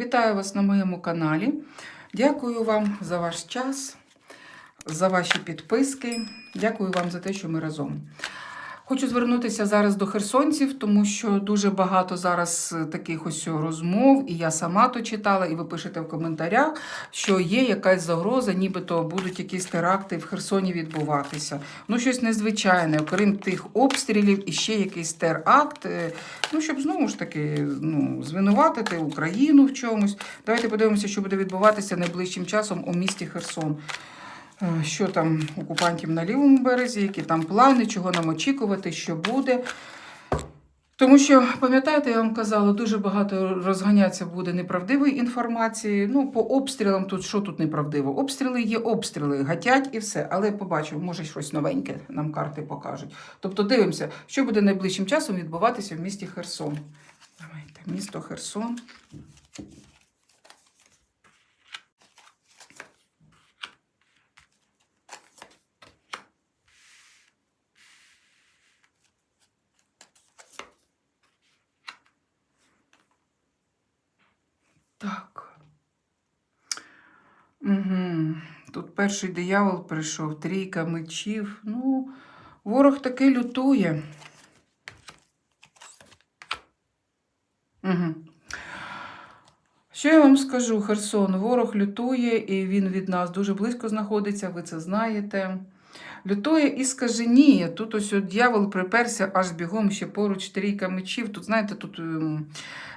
Вітаю вас на моєму каналі. Дякую вам за ваш час, за ваші підписки. Дякую вам за те, що ми разом. Хочу звернутися зараз до херсонців, тому що дуже багато зараз е, таких ось розмов, і я сама то читала, і ви пишете в коментарях, що є якась загроза, нібито будуть якісь теракти в Херсоні відбуватися. Ну, щось незвичайне, окрім тих обстрілів, і ще якийсь теракт. е, Ну, щоб знову ж таки ну, звинуватити Україну в чомусь. Давайте подивимося, що буде відбуватися найближчим часом у місті Херсон. Що там окупантів на лівому березі, які там плани, чого нам очікувати, що буде. Тому що, пам'ятаєте, я вам казала, дуже багато розганяться буде неправдивої інформації. Ну, по обстрілам тут що тут неправдиво? Обстріли є обстріли, гатять і все. Але побачимо, може щось новеньке нам карти покажуть. Тобто дивимося, що буде найближчим часом відбуватися в місті Херсон. Давайте, місто Херсон. Так. Угу. Тут перший диявол прийшов, трійка мечів. Ну, ворог таки лютує. Угу. Що я вам скажу, Херсон? Ворог лютує, і він від нас дуже близько знаходиться, ви це знаєте. Лютує і скаженіє. Тут ось дьявол приперся аж бігом ще поруч трійка мечів. Тут, знаєте, тут, ем,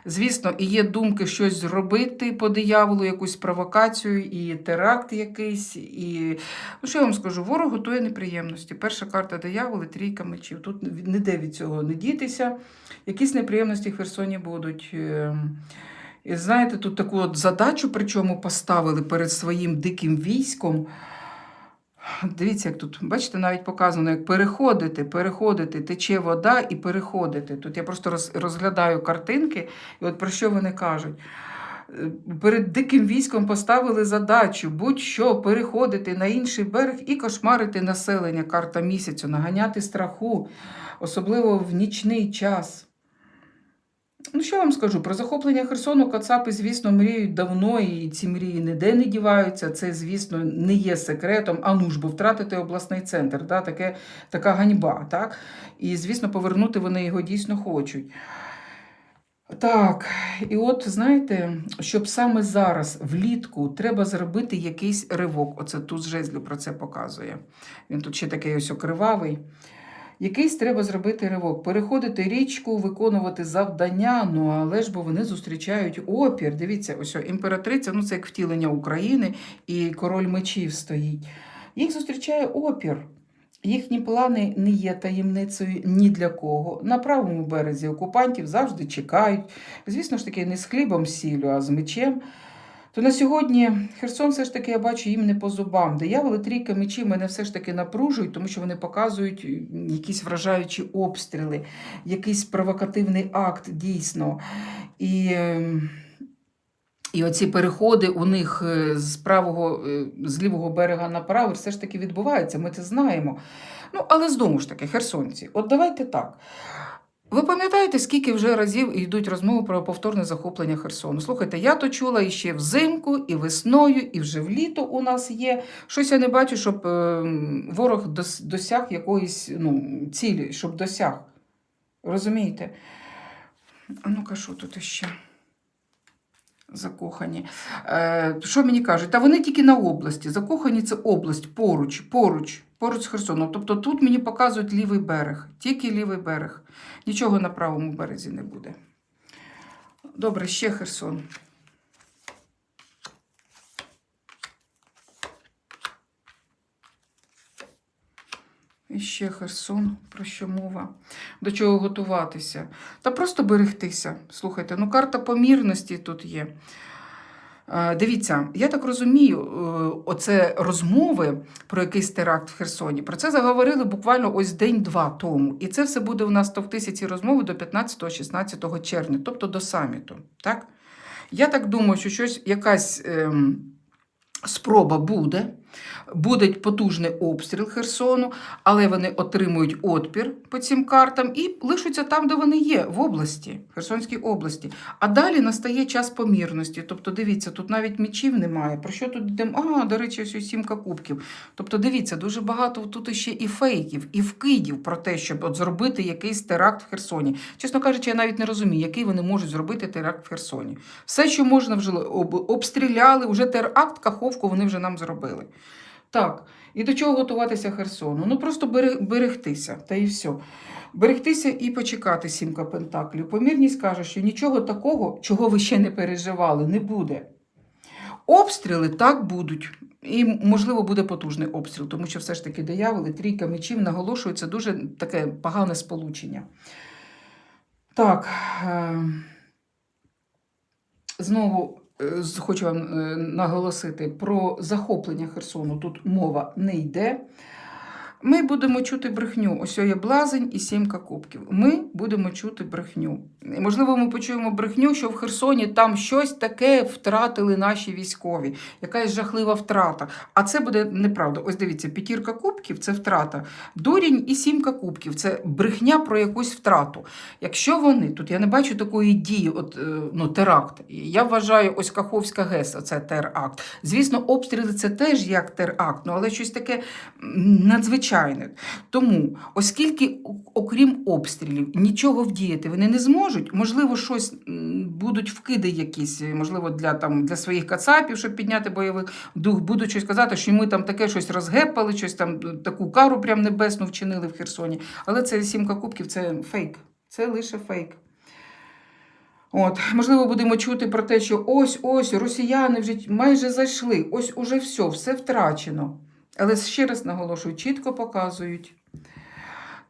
звісно, і є думки щось зробити по дияволу, якусь провокацію, і теракт якийсь. І... Ну, що я вам скажу? Ворог готує неприємності. Перша карта дияволи, трійка мечів. Тут ніде від цього не дітися. Якісь неприємності в Херсоні будуть. Ем, І знаєте, тут таку от задачу, причому поставили перед своїм диким військом. Дивіться, як тут, бачите, навіть показано, як переходити, переходити, тече вода і переходити. Тут я просто розглядаю картинки, і от про що вони кажуть. Е, Перед диким військом поставили задачу будь-що переходити на інший берег і кошмарити населення, карта місяцю, наганяти страху, особливо в нічний час. Ну, що я вам скажу? Про захоплення Херсону Кацапи, звісно, мріють давно, і ці мрії ніде не діваються. Це, звісно, не є секретом. А ну ж, бо втратити обласний центр. Да? Таке, така ганьба. Так? І, звісно, повернути вони його дійсно хочуть. Так, і от знаєте, щоб саме зараз, влітку, треба зробити якийсь ривок. Оце тут жезлів про це показує. Він тут ще такий ось окривавий. Якийсь треба зробити ривок, переходити річку, виконувати завдання. Ну але ж бо вони зустрічають опір. Дивіться, ось імператриця, ну це як втілення України, і король мечів стоїть. Їх зустрічає опір. Їхні плани не є таємницею ні для кого. На правому березі окупантів завжди чекають. Звісно ж таки, не з хлібом сіллю, а з мечем. То на сьогодні Херсон все ж таки я бачу їм не по зубам. Дияволи трійка мечів мене все ж таки напружують, тому що вони показують якісь вражаючі обстріли, якийсь провокативний акт дійсно. І, ем, і оці переходи у них е, з правого, е, з лівого берега на правий все ж таки відбуваються, ми це знаємо. Ну, але знову ж таки, херсонці, от давайте так. Ви пам'ятаєте, скільки вже разів йдуть розмови про повторне захоплення Херсону? Слухайте, я то чула і ще взимку, і весною, і вже в літо у нас є. Щось я не бачу, щоб е, ворог досяг якоїсь ну, цілі, щоб досяг. Розумієте? А ну-ка, що тут іще? Закохані. Е, що мені кажуть? Та вони тільки на області. Закохані це область поруч, поруч, поруч з Херсоном. Тобто тут мені показують лівий берег, тільки лівий берег. Нічого на правому березі не буде. Добре, ще Херсон. І ще Херсон, про що мова? До чого готуватися? Та просто берегтися. Слухайте, ну карта помірності тут є. Е, Дивіться, я так розумію, е, оце розмови про якийсь теракт в Херсоні. Про це заговорили буквально ось день-два тому. І це все буде у нас товктися ці розмови до 15-16 червня, тобто до саміту. Так? Я так думаю, що щось, якась ем, спроба буде Буде потужний обстріл Херсону, але вони отримують отпір по цим картам і лишаться там, де вони є, в області, в Херсонській області. А далі настає час помірності. Тобто, дивіться, тут навіть мічів немає. Про що тут йдемо? А, до речі, ось сімка кубків. Тобто, дивіться, дуже багато тут ще і фейків, і вкидів про те, щоб от зробити якийсь теракт в Херсоні. Чесно кажучи, я навіть не розумію, який вони можуть зробити теракт в Херсоні. Все, що можна вже об- обстріляли, вже теракт, каховку вони вже нам зробили. Так, і до чого готуватися Херсону? Ну просто берегтися, та і все. Берегтися і почекати сімка пентаклів. Помірність каже, що нічого такого, чого ви ще не переживали, не буде. Обстріли так будуть. І, можливо, буде потужний обстріл, тому що все ж таки дияволи, трійка мечів наголошують, це дуже таке погане сполучення. Так. Е- знову хочу вам е, наголосити про захоплення Херсону. Тут мова не йде. Ми будемо чути брехню. Ось є блазень і сімка кубків. Ми будемо чути брехню. Можливо, ми почуємо брехню, що в Херсоні там щось таке втратили наші військові, якась жахлива втрата. А це буде неправда. Ось дивіться, п'ятірка кубків це втрата. Дурінь і сімка кубків це брехня про якусь втрату. Якщо вони тут, я не бачу такої дії, от е, ну теракт. Я вважаю, ось Каховська ГЕС, це теракт. Звісно, обстріли це теж як теракт, ну але щось таке м, надзвичайне. Тому, оскільки, окрім обстрілів, нічого вдіяти вони не зможуть, можливо, щось будуть вкиди якісь, можливо, для там для своїх кацапів, щоб підняти бойовий дух, будуть щось казати, що ми там таке щось розгепали, щось там таку кару прям небесну вчинили в Херсоні. Але це сімка кубків, це фейк. Це лише фейк. От, можливо, будемо чути про те, що ось ось росіяни вже майже зайшли, ось уже все, все втрачено. Але ще раз наголошую, чітко показують.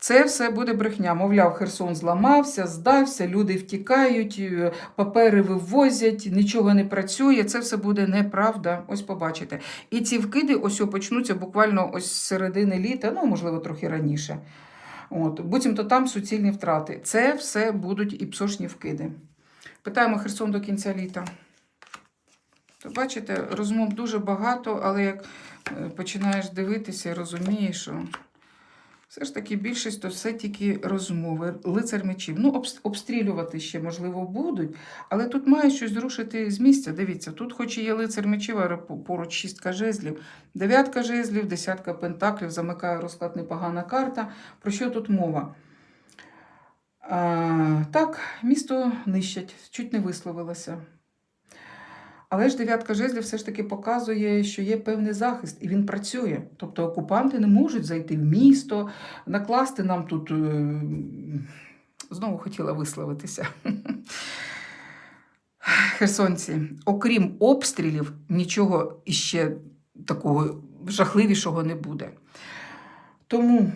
Це все буде брехня. Мовляв, Херсон зламався, здався, люди втікають, е, папери вивозять, нічого не працює. Це все буде неправда. Ось побачите. І ці вкиди ось почнуться буквально ось з середини літа, ну, можливо, трохи раніше. От, буцімто там суцільні втрати. Це все будуть і псошні вкиди. Питаємо Херсон до кінця літа. То бачите, розмов дуже багато, але як е, починаєш дивитися розумієш, що все ж таки більшість то все тільки розмови, лицар мечів. Ну, обстрілювати ще, можливо, будуть, але тут має щось зрушити з місця. Дивіться, тут хоч і є лицар мечів, по- поруч шістка жезлів, дев'ятка жезлів, десятка пентаклів, замикає розклад непогана карта. Про що тут мова? А, так, місто нищать, чуть не висловилося. Але ж дев'ятка жезлів все ж таки показує, що є певний захист, і він працює. Тобто окупанти не можуть зайти в місто, накласти нам тут. е, Знову хотіла висловитися. Херсонці, окрім обстрілів, нічого іще такого жахливішого не буде. Тому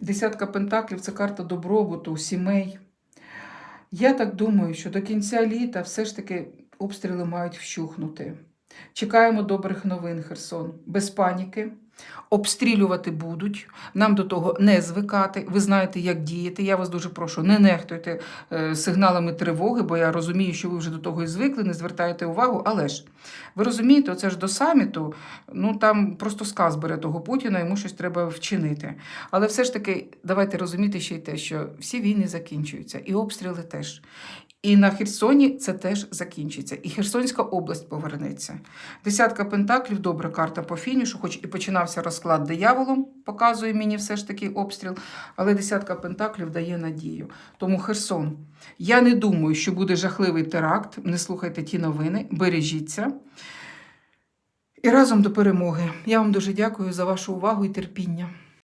десятка пентаклів це карта добробуту, сімей. Я так думаю, що до кінця літа все ж таки обстріли мають вщухнути. Чекаємо добрих новин, Херсон, без паніки. Обстрілювати будуть, нам до того не звикати. Ви знаєте, як діяти. Я вас дуже прошу, не нехтуйте е, сигналами тривоги, бо я розумію, що ви вже до того і звикли, не звертаєте увагу. Але ж ви розумієте, оце ж до саміту, ну там просто сказ бере того Путіна, йому щось треба вчинити. Але все ж таки, давайте розуміти ще й те, що всі війни закінчуються, і обстріли теж. І на Херсоні це теж закінчиться. І Херсонська область повернеться. Десятка пентаклів, добра карта по фінішу, хоч і починався розклад дияволом, показує мені все ж таки обстріл, але десятка пентаклів дає надію. Тому Херсон. Я не думаю, що буде жахливий теракт. Не слухайте ті новини, бережіться. І разом до перемоги. Я вам дуже дякую за вашу увагу і терпіння.